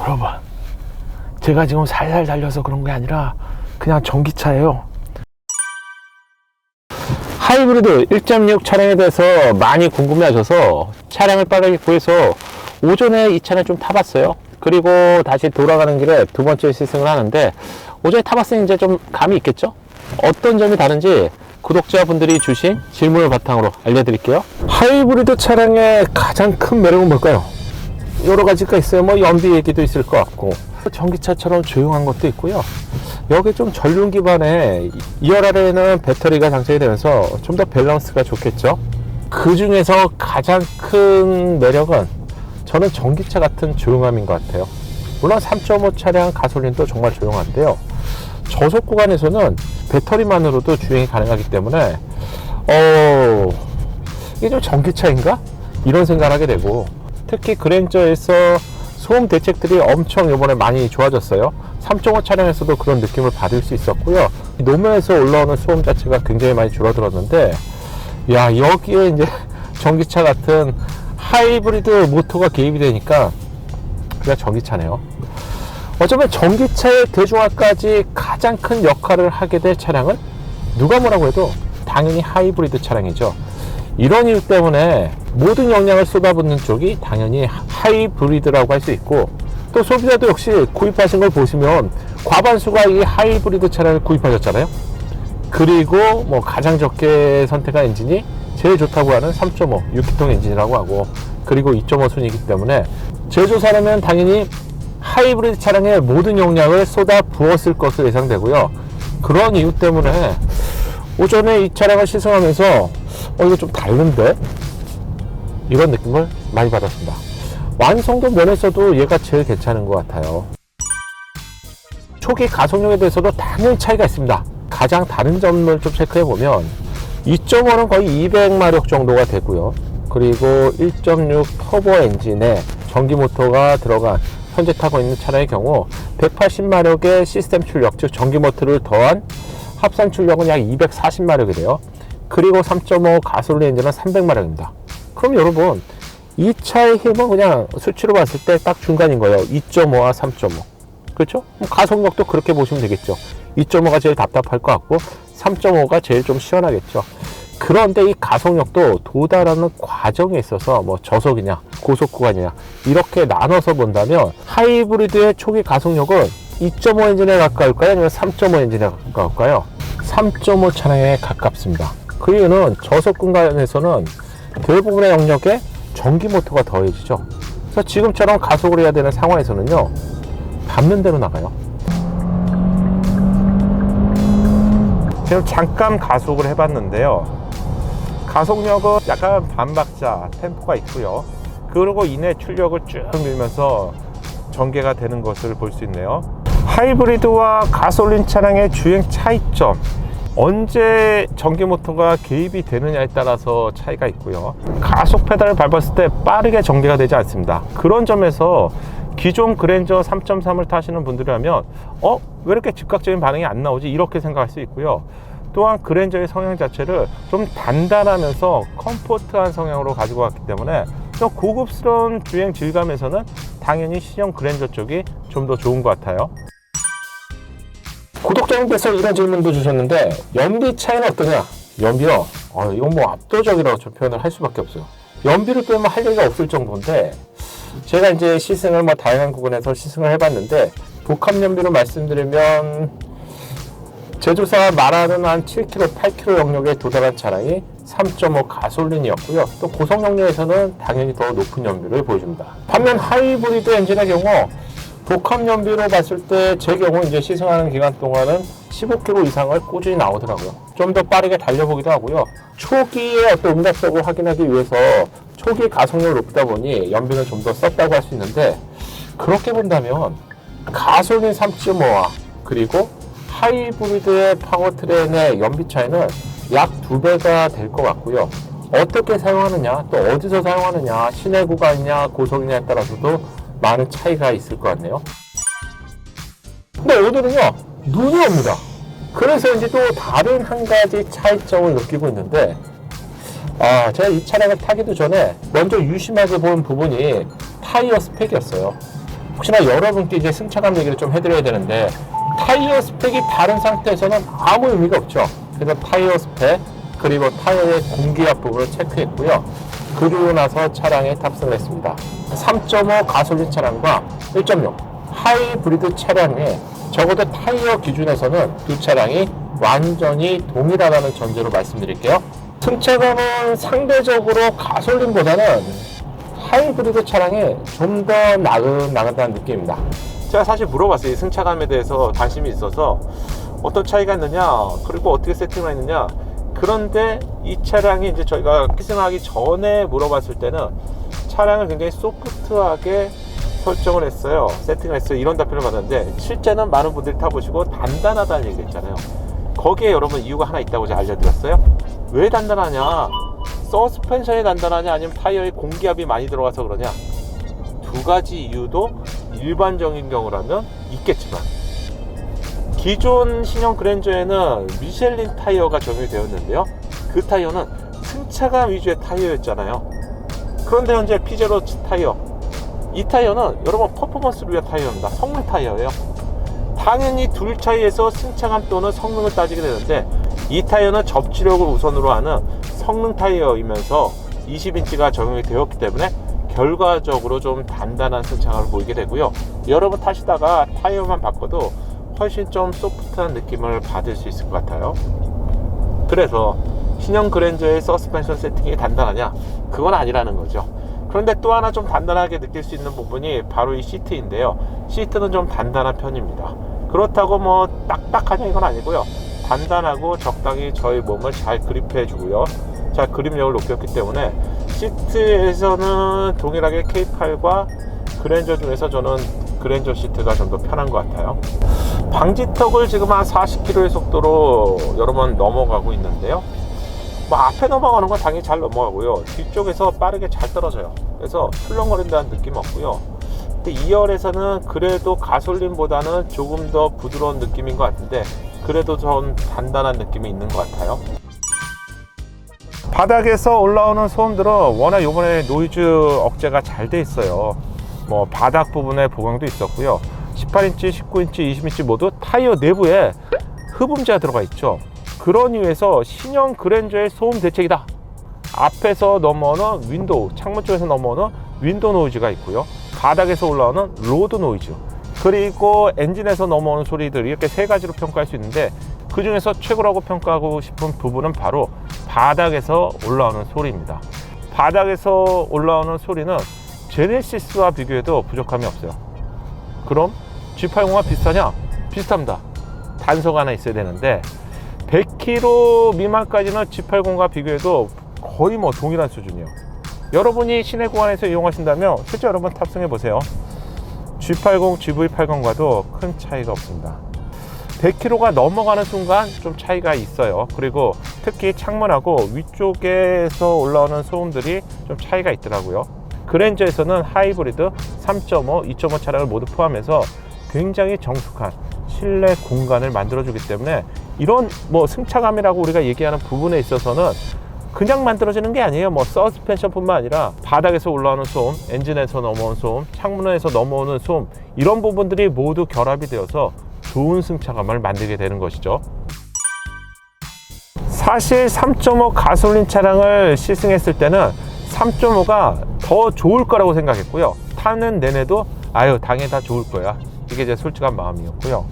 여러분, 제가 지금 살살 달려서 그런 게 아니라 그냥 전기차예요. 하이브리드 1.6 차량에 대해서 많이 궁금해 하셔서 차량을 빠르게 구해서 오전에 이 차를 좀 타봤어요. 그리고 다시 돌아가는 길에 두 번째 시승을 하는데 오전에 타봤으니 이제 좀 감이 있겠죠? 어떤 점이 다른지 구독자분들이 주신 질문을 바탕으로 알려드릴게요. 하이브리드 차량의 가장 큰 매력은 뭘까요? 여러 가지가 있어요. 뭐 연비 얘기도 있을 것 같고 전기차처럼 조용한 것도 있고요. 여기 좀 전륜 기반에 2열 아래에는 배터리가 장착이 되면서 좀 더 밸런스가 좋겠죠. 그 중에서 가장 큰 매력은 저는 전기차 같은 조용함인 것 같아요. 물론 3.5 차량 가솔린도 정말 조용한데요. 저속 구간에서는 배터리만으로도 주행이 가능하기 때문에 어 이게 좀 전기차인가 이런 생각을 하게 되고 특히 그랜저에서 소음 대책들이 엄청 이번에 많이 좋아졌어요. 3.5 차량에서도 그런 느낌을 받을 수 있었고요. 노면에서 올라오는 소음 자체가 굉장히 많이 줄어들었는데 야 여기에 이제 전기차 같은 하이브리드 모터가 개입이 되니까 그냥 전기차네요. 어쩌면 전기차의 대중화까지 가장 큰 역할을 하게 될 차량은 누가 뭐라고 해도 당연히 하이브리드 차량이죠. 이런 이유 때문에 모든 역량을 쏟아붓는 쪽이 당연히 하이브리드라고 할 수 있고 또 소비자도 역시 구입하신 걸 보시면 과반수가 이 하이브리드 차량을 구입하셨잖아요. 그리고 뭐 가장 적게 선택한 엔진이 제일 좋다고 하는 3.5 6기통 엔진이라고 하고 그리고 2.5 순이기 때문에 제조사라면 당연히 하이브리드 차량의 모든 용량을 쏟아 부었을 것으로 예상되고요. 그런 이유 때문에 오전에 이 차량을 시승하면서 어 이거 좀 다른데 이런 느낌을 많이 받았습니다. 완성도 면에서도 얘가 제일 괜찮은 것 같아요. 초기 가속력에 대해서도 당연히 차이가 있습니다. 가장 다른 점을 좀 체크해 보면 2.5는 거의 200마력 정도가 되고요. 그리고 1.6 터보 엔진에 전기 모터가 들어간 현재 타고 있는 차량의 경우 180마력의 시스템 출력, 즉 전기 모터를 더한 합산 출력은 약 240마력이 돼요. 그리고 3.5 가솔린 엔진은 300마력입니다. 그럼 여러분 이 차의 힘은 그냥 수치로 봤을 때 딱 중간인 거예요. 2.5와 3.5. 그렇죠? 뭐 가속력도 그렇게 보시면 되겠죠. 2.5가 제일 답답할 것 같고 3.5가 제일 좀 시원하겠죠. 그런데 이 가속력도 도달하는 과정에 있어서 뭐 저속이냐 고속 구간이냐 이렇게 나눠서 본다면 하이브리드의 초기 가속력은 2.5 엔진에 가까울까요? 아니면 3.5 엔진에 가까울까요? 3.5 차량에 가깝습니다. 그 이유는 저속 구간에서는 대부분의 영역에 전기 모터가 더해지죠. 그래서 지금처럼 가속을 해야 되는 상황에서는요, 밟는 대로 나가요. 지금 잠깐 가속을 해봤는데요. 가속력은 약간 반박자 템포가 있고요. 그리고 이내 출력을 쭉 밀면서 전개가 되는 것을 볼 수 있네요. 하이브리드와 가솔린 차량의 주행 차이점. 언제 전기 모터가 개입이 되느냐에 따라서 차이가 있고요. 가속 페달을 밟았을 때 빠르게 전개가 되지 않습니다. 그런 점에서 기존 그랜저 3.3을 타시는 분들이라면 어? 왜 이렇게 즉각적인 반응이 안 나오지? 이렇게 생각할 수 있고요. 또한 그랜저의 성향 자체를 좀 단단하면서 컴포트한 성향으로 가지고 왔기 때문에 또 고급스러운 주행 질감에서는 당연히 신형 그랜저 쪽이 좀 더 좋은 것 같아요. 구독자님께서 이런 질문도 주셨는데 연비 차이는 어떠냐? 연비요? 어, 이건 뭐 압도적이라고 좀 표현을 할 수밖에 없어요. 연비를 빼면 할 얘기가 없을 정도인데 제가 이제 시승을 뭐 다양한 구간에서 시승을 해봤는데 복합 연비로 말씀드리면 제조사가 말하는 한 7km, 8km 영역에 도달한 차량이 3.5 가솔린이었고요. 또 고속 영역에서는 당연히 더 높은 연비를 보여줍니다. 반면 하이브리드 엔진의 경우 복합 연비로 봤을 때 제 경우 이제 시승하는 기간 동안은 15km 이상을 꾸준히 나오더라고요. 좀 더 빠르게 달려보기도 하고요. 초기의 어떤 응답성을 확인하기 위해서 초기 가속력을 높이다 보니 연비는 좀더 썼다고 할 수 있는데 그렇게 본다면 가솔린 3.5와 그리고 하이브리드의 파워트레인의 연비 차이는 약 두 배가 될 것 같고요. 어떻게 사용하느냐, 또 어디서 사용하느냐, 시내 구간이냐, 고속이냐에 따라서도 많은 차이가 있을 것 같네요. 근데 오늘은요, 눈이 옵니다. 그래서 이제 또 다른 한 가지 차이점을 느끼고 있는데, 아, 제가 이 차량을 타기도 전에 먼저 유심하게 본 부분이 타이어 스펙이었어요. 혹시나 여러분께 이제 승차감 얘기를 좀 해드려야 되는데 타이어 스펙이 다른 상태에서는 아무 의미가 없죠. 그래서 타이어 스펙 그리고 타이어의 공기압 부분을 체크했고요. 그리고 나서 차량에 탑승을 했습니다. 3.5 가솔린 차량과 1.6 하이브리드 차량에 적어도 타이어 기준에서는 두 차량이 완전히 동일하다는 전제로 말씀드릴게요. 승차감은 상대적으로 가솔린보다는 하이브리드 차량이 좀 더 나긋나긋한 느낌입니다. 제가 사실 물어봤어요. 이 승차감에 대해서 관심이 있어서 어떤 차이가 있느냐, 그리고 어떻게 세팅을 했느냐. 그런데 이 차량이 이제 저희가 피싱하기 전에 물어봤을 때는 차량을 굉장히 소프트하게 설정을 했어요. 세팅을 했어요. 이런 답변을 받았는데 실제는 많은 분들이 타보시고 단단하다는 얘기 했잖아요. 거기에 여러분 이유가 하나 있다고 제가 알려드렸어요. 왜 단단하냐? 서스펜션이 단단하냐? 아니면 타이어에 공기압이 많이 들어가서 그러냐? 두 가지 이유도 일반적인 경우라면 있겠지만 기존 신형 그랜저에는 미셸린 타이어가 적용이 되었는데요. 그 타이어는 승차감 위주의 타이어였잖아요. 그런데 현재 피제로 타이어 이 타이어는 여러분 퍼포먼스를 위한 타이어입니다. 성능 타이어예요. 당연히 둘 차이에서 승차감 또는 성능을 따지게 되는데 이 타이어는 접지력을 우선으로 하는 성능 타이어이면서 20인치가 적용이 되었기 때문에 결과적으로 좀 단단한 승차감을 보이게 되고요. 여러분 타시다가 타이어만 바꿔도 훨씬 좀 소프트한 느낌을 받을 수 있을 것 같아요. 그래서 신형 그랜저의 서스펜션 세팅이 단단하냐? 그건 아니라는 거죠. 그런데 또 하나 좀 단단하게 느낄 수 있는 부분이 바로 이 시트인데요. 시트는 좀 단단한 편입니다. 그렇다고 뭐 딱딱하냐 이건 아니고요. 단단하고 적당히 저희 몸을 잘 그립해 주고요. 잘 그립력을 높였기 때문에 시트에서는 동일하게 K8과 그랜저 중에서 저는 그랜저 시트가 좀 더 편한 것 같아요. 방지턱을 지금 한 40km의 속도로 여러 번 넘어가고 있는데요. 뭐 앞에 넘어가는 건 당연히 잘 넘어가고요. 뒤쪽에서 빠르게 잘 떨어져요. 그래서 출렁거린다는 느낌 없고요. 근데 2열에서는 그래도 가솔린보다는 조금 더 부드러운 느낌인 것 같은데 그래도 좀 단단한 느낌이 있는 것 같아요. 바닥에서 올라오는 소음들은 워낙 요번에 노이즈 억제가 잘 돼 있어요. 뭐 바닥 부분에 보강도 있었고요. 18인치, 19인치, 20인치 모두 타이어 내부에 흡음재가 들어가 있죠. 그런 이유에서 신형 그랜저의 소음 대책이다. 앞에서 넘어오는 윈도우, 창문 쪽에서 넘어오는 윈도우 노이즈가 있고요. 바닥에서 올라오는 로드 노이즈, 그리고 엔진에서 넘어오는 소리들 이렇게 세 가지로 평가할 수 있는데 그 중에서 최고라고 평가하고 싶은 부분은 바로 바닥에서 올라오는 소리입니다. 바닥에서 올라오는 소리는 제네시스와 비교해도 부족함이 없어요. 그럼 G80과 비슷하냐? 비슷합니다. 단서가 하나 있어야 되는데 100km 미만까지는 G80과 비교해도 거의 뭐 동일한 수준이에요. 여러분이 시내 구간에서 이용하신다면 실제 여러분 탑승해 보세요. G80, GV80과도 큰 차이가 없습니다. 100km가 넘어가는 순간 좀 차이가 있어요. 그리고 특히 창문하고 위쪽에서 올라오는 소음들이 좀 차이가 있더라고요. 그랜저에서는 하이브리드 3.5, 2.5 차량을 모두 포함해서 굉장히 정숙한 실내 공간을 만들어주기 때문에 이런 뭐 승차감이라고 우리가 얘기하는 부분에 있어서는 그냥 만들어지는 게 아니에요. 뭐 서스펜션뿐만 아니라 바닥에서 올라오는 소음, 엔진에서 넘어오는 소음, 창문에서 넘어오는 소음 이런 부분들이 모두 결합이 되어서 좋은 승차감을 만들게 되는 것이죠. 사실 3.5 가솔린 차량을 시승했을 때는 3.5가 더 좋을 거라고 생각했고요. 타는 내내도 아유 당연히 다 좋을 거야. 이게 제 솔직한 마음이었고요.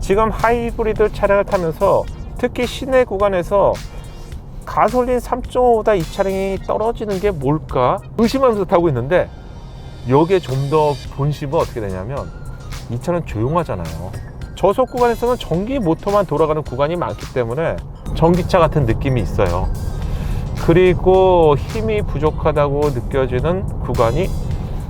지금 하이브리드 차량을 타면서 특히 시내 구간에서 가솔린 3.5보다 이 차량이 떨어지는 게 뭘까 의심하면서 타고 있는데 여기에 좀 더 본심은 어떻게 되냐면 이 차는 조용하잖아요. 저속 구간에서는 전기 모터만 돌아가는 구간이 많기 때문에 전기차 같은 느낌이 있어요. 그리고 힘이 부족하다고 느껴지는 구간이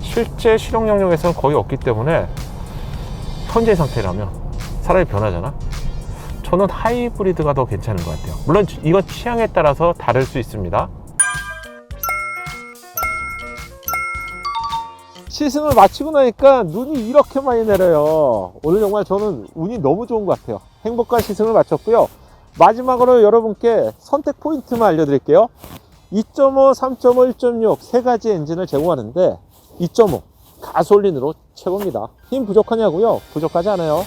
실제 실용 영역에서는 거의 없기 때문에 현재 상태라면 사람이 변하잖아. 저는 하이브리드가 더 괜찮은 것 같아요. 물론 이건 취향에 따라서 다를 수 있습니다. 시승을 마치고 나니까 눈이 이렇게 많이 내려요. 오늘 정말 저는 운이 너무 좋은 것 같아요. 행복한 시승을 마쳤고요. 마지막으로 여러분께 선택 포인트만 알려드릴게요. 2.5, 3.5, 1.6 세 가지 엔진을 제공하는데 2.5 가솔린으로 최고입니다. 힘 부족하냐고요? 부족하지 않아요.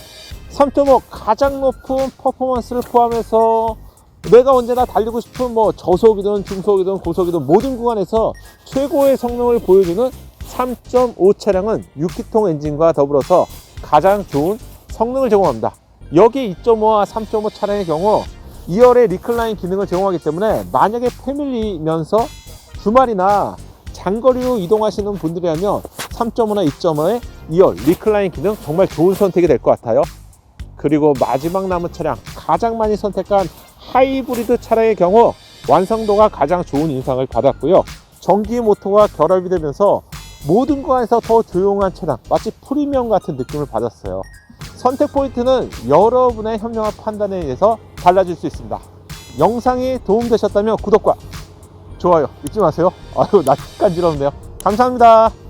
3.5 가장 높은 퍼포먼스를 포함해서 내가 언제나 달리고 싶은 뭐 저속이든 중속이든 고속이든 모든 구간에서 최고의 성능을 보여주는 3.5 차량은 6기통 엔진과 더불어서 가장 좋은 성능을 제공합니다. 여기 2.5와 3.5 차량의 경우 2열의 리클라인 기능을 제공하기 때문에 만약에 패밀리면서 주말이나 장거리로 이동하시는 분들이라면 3.5나 2.5의 2열 리클라인 기능 정말 좋은 선택이 될 것 같아요. 그리고 마지막 남은 차량 가장 많이 선택한 하이브리드 차량의 경우 완성도가 가장 좋은 인상을 받았고요. 전기 모터가 결합이 되면서 모든 구간에서 더 조용한 차량 마치 프리미엄 같은 느낌을 받았어요. 선택 포인트는 여러분의 현명한 판단에 의해서 달라질 수 있습니다. 영상이 도움되셨다면 구독과 좋아요 잊지 마세요. 아유, 나 간지럽네요. 감사합니다.